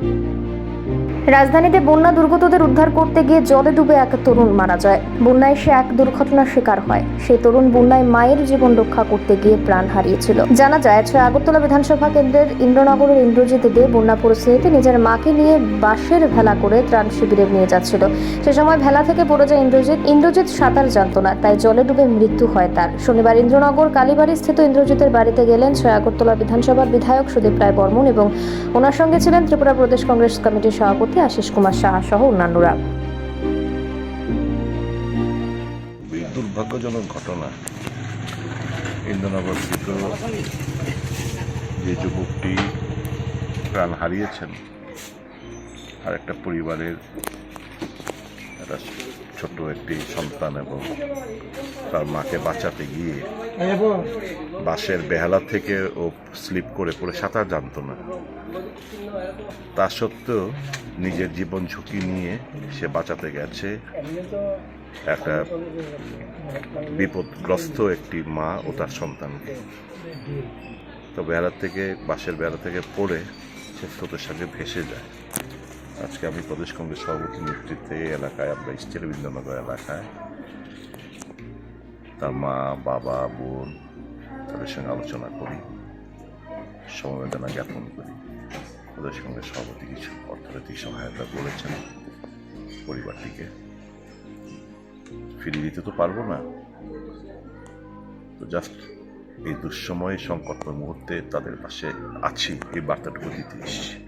Música রাজধানীতে বন্যা দুর্গতদের উদ্ধার করতে গিয়ে জলে ডুবে এক তরুণ মারা যায়। বন্যায় সে এক দুর্ঘটনার শিকার হয়। সেই তরুণ বন্যায় মায়ের জীবন রক্ষা করতে গিয়ে প্রাণ হারিয়েছিল। জানা যায়, ছয় আগরতলা বিধানসভা কেন্দ্রের ইন্দ্রনগরের ইন্দ্রজিৎ দে বন্যা পরিস্থিতিতে নিজের মাকে নিয়ে বাঁশের ভেলা করে ত্রাণ শিবিরে নিয়ে যাচ্ছিল। সে সময় ভেলা থেকে পড়ে যায় ইন্দ্রজিৎ। ইন্দ্রজিৎ সাঁতার জানত না, তাই জলে ডুবে মৃত্যু হয় তার। শনিবার ইন্দ্রনগর কালীবাড়ি স্থিত ইন্দ্রজিতের বাড়িতে গেলেন ছয় আগরতলা বিধানসভার বিধায়ক সুদীপ রায় বর্মন এবং ওনার সঙ্গে ছিলেন ত্রিপুরা প্রদেশ কংগ্রেস কমিটির সভাপতি আশিস কুমার সাহা সহ অন্যান্যরা। দুর্ভাগ্যজনক ঘটনা ইন্দ্রনগর স্থিত যে যুবকটি প্রাণ হারিয়েছেন, আর একটা পরিবারের একটা ছোট্ট একটি সন্তান এবং তার মাকে বাঁচাতে গিয়ে বাসের বেহালা থেকে ও স্লিপ করে পড়ে সাঁতার জানতো না। তা সত্ত্বেও নিজের জীবন ঝুঁকি নিয়ে সে বাঁচাতে গেছে একটা বিপদগ্রস্ত একটি মা ও তার সন্তানকে। তো বেড়া থেকে বাসের বেড়া থেকে পড়ে সে স্রোতের সঙ্গে ভেসে যায়। আজকে আমি প্রদেশ কংগ্রেস সভাপতি নেতৃত্বে এই এলাকায়, আমরা ইস্টের বিন্দনগর এলাকায়। তার মা, বাবা, বোন তাদের সঙ্গে আলোচনা করি। সমবেদনা জ্ঞাপন করি। প্রদেশ সঙ্গে সভাপতি কিছু অর্থনৈতিক সহায়তা করেছেন পরিবারটিকে। ফিরিয়ে দিতে তো পারব না। তো জাস্ট এই দুঃসময়ে সংকট মুহূর্তে তাদের পাশে আছি, এই বার্তাটুকু দিতে এসেছি।